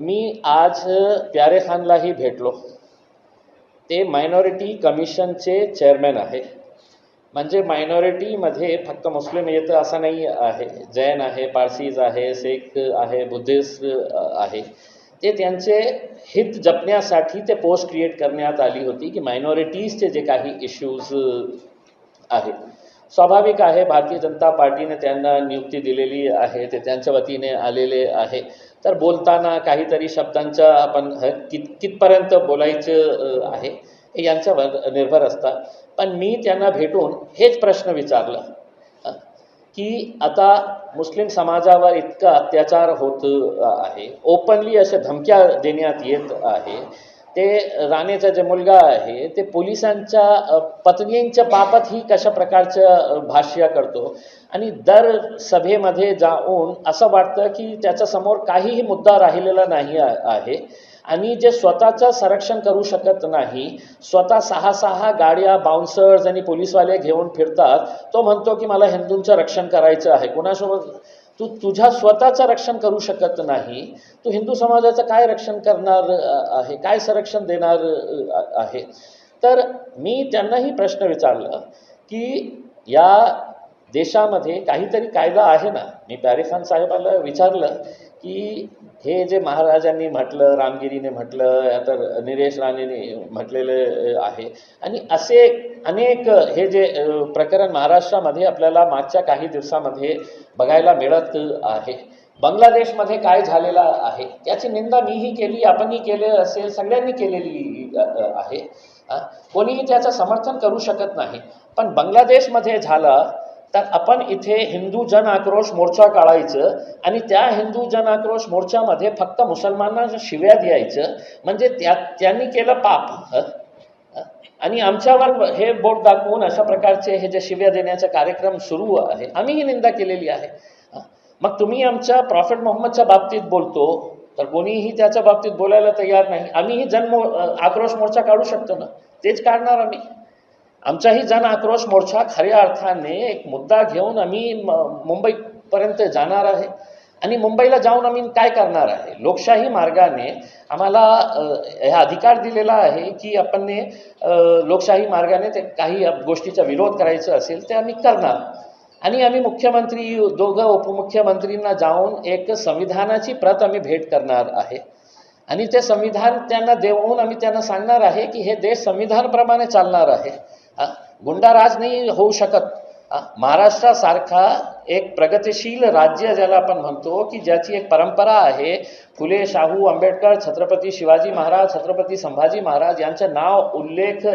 मी आज प्यारे खानलाही भेटलो. ते मायनॉरिटी कमिशनचे चेअरमॅन आहे. म्हणजे मायनॉरिटीमध्ये फक्त मुस्लिम येतं असं नाही आहे. जैन आहे पारसीज आहे सिख आहे बुद्धिस्ट आहे. ते त्यांचे हित जपण्यासाठी ते पोस्ट क्रिएट करण्यात आली होती की मायनॉरिटीजचे जे काही इश्यूज आहेत स्वाभाविक आहे भारतीय जनता पार्टीने त्यांना नियुक्ती दिलेली आहे ते त्यांच्या वतीने आलेले आहे. तर बोलताना काहीतरी शब्दांच्या आपण कित कितपर्यंत बोलायचं आहे हे यांच्यावर निर्भर असतात. पण मी त्यांना भेटून हेच प्रश्न विचारला की आता मुस्लिम समाजावर इतका अत्याचार होत आहे ओपनली अशा धमक्या देण्यात येत आहे ते राणेचा जे मुलगा आहे ते पोलिसांच्या पत्नींच्या बाबत ही कशा प्रकारचं भाष्य करतो? आणि दर सभेमध्ये जाऊन असं वाटतं की त्याच्यासमोर काहीही मुद्दा राहिलेला नाही आहे. आणि जे स्वतःचं संरक्षण करू शकत नाही स्वतः सहा सहा गाड्या बाउन्सर्स आणि पोलीसवाले घेऊन फिरतात तो म्हणतो की मला हिंदूंचं रक्षण करायचं आहे. कुणासोबत तू तुझ्या स्वतःचं रक्षण करू शकत नाही. तू हिंदू समाजाचं काय रक्षण करणार आहे? काय संरक्षण देणार आहे? तर मी त्यांनाही प्रश्न विचारला की या देशामध्ये काहीतरी कायदा आहे ना. मी प्यारे खान साहेबाला विचारलं की हे जे महाराजांनी म्हटलं रामगिरीने म्हटलं तर निलेश राणेने म्हटलेलं आहे. आणि असे अनेक हे जे प्रकरण महाराष्ट्रामध्ये आपल्याला मागच्या काही दिवसामध्ये बघायला मिळत आहे. बांगलादेशमध्ये काय झालेलं आहे त्याची निंदा मीही केली आपणही केले असेल सगळ्यांनी केलेली आहे. कोणीही त्याचं समर्थन करू शकत नाही. पण बांगलादेशमध्ये झालं तर आपण इथे हिंदू जन आक्रोश मोर्चा काढायचं आणि त्या हिंदू जन आक्रोश मोर्चामध्ये फक्त मुसलमानांना शिव्या द्यायचं म्हणजे त्या त्यांनी केलं पाप. आणि आमच्यावर हे बोट दाखवून अशा प्रकारचे हे जे शिव्या देण्याचा कार्यक्रम सुरू आहे. आम्हीही निंदा केलेली आहे. मग तुम्ही आमच्या प्रॉफिट मोहम्मदच्या बाबतीत बोलतो. तर कोणीही त्याच्या बाबतीत बोलायला तयार नाही. आम्हीही जन्म आक्रोश मोर्चा काढू शकतो ना? तेच काढणार आम्ही. आमचाही जन आक्रोश मोर्चा खऱ्या अर्थाने एक मुद्दा घेऊन आम्ही मुंबईपर्यंत जाणार आहे. आणि मुंबईला जाऊन आम्ही काय करणार आहे? लोकशाही मार्गाने आम्हाला हा अधिकार दिलेला आहे की आपण ने, लोकशाही मार्गाने ते काही गोष्टीचा विरोध करायचा असेल ते आम्ही करणार. आणि आम्ही मुख्यमंत्री दोघं उपमुख्यमंत्रींना जाऊन एक संविधानाची प्रत आम्ही भेट करणार आहे. आणि ते संविधान त्यांना देऊन आम्ही त्यांना सांगणार आहे की हे देश संविधानप्रमाणे चालणार आहे. गुंडाराज नाही होऊ शकत. महाराष्ट्रासारखा एक प्रगतिशील राज्य ज्याला आपण म्हणतो की ज्याची एक परंपरा आहे फुले शाहू आंबेडकर छत्रपती शिवाजी महाराज छत्रपती संभाजी महाराज यांचं नाव उल्लेख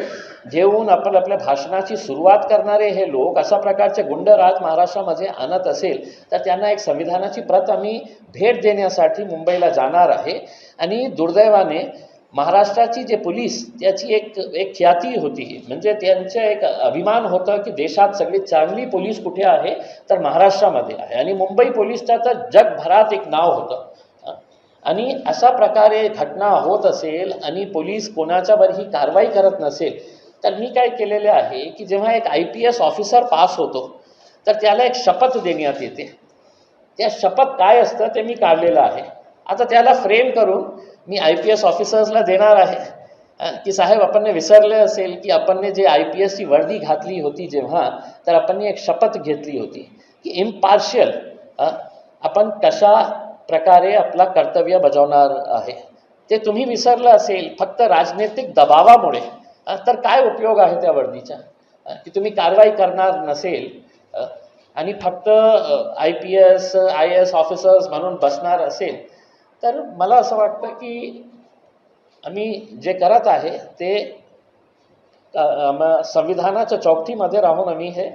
घेऊन आपण आपल्या भाषणाची सुरुवात करणारे हे लोक अशा प्रकारचे गुंडराज महाराष्ट्रामध्ये आणत असेल तर त्यांना एक संविधानाची प्रत आम्ही भेट देण्यासाठी मुंबईला जाणार आहे. आणि दुर्दैवाने महाराष्ट्राची जे पोलीस त्याची एक एक ख्याती होती म्हणजे त्यांचं एक अभिमान होतं की देशात सगळी चांगली पोलीस कुठे आहे तर महाराष्ट्रामध्ये आहे. आणि मुंबई पोलीसचं तर जगभरात एक नाव होतं. आणि अशा प्रकारे घटना होत असेल आणि पोलीस कोणाच्यावर ही कारवाई करत नसेल तर मी काय केलेले आहे की जेव्हा एक I P S officer pass होतो तर त्याला एक शपथ देण्यात येते. त्या शपथ काय असतं ते मी काढलेलं आहे. आता त्याला फ्रेम करून मी आय पी एस ऑफिसर्सला देणार आहे. की साहेब आपण विसरले असेल की आपण जे आय पी एसची वर्दी घातली होती जेव्हा तर आपण एक शपथ घेतली होती. की इम्पार्शियल आपण कशा प्रकारे आपला कर्तव्य बजावणार आहे. ते तुम्ही विसरलं असेल फक्त राजनैतिक दबावामुळे. तर काय उपयोग आहे त्या वर्दीचा? की तुम्ही कारवाई करणार नसेल आणि फक्त I P S I S officers म्हणून बसणार असेल तर मला असं वाटतं की आम्ही जे करत आहे ते संविधानाच्या चौकटीमध्ये राहून आम्ही हे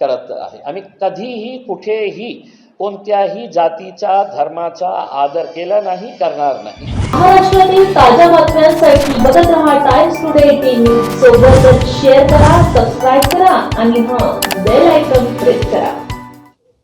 करत आहे. आम्ही कधीही कुठेही कोणत्याही जातीचा धर्माचा आदर केला नाही करणार नाही. महाराष्ट्रातील ताज्या बातम्यांसाठी बघत राहा टाइम्स टुडे टीव्ही सोबतच शेअर करा सबस्क्राईब करा आणि हा बेल आयकॉन प्रेस करा.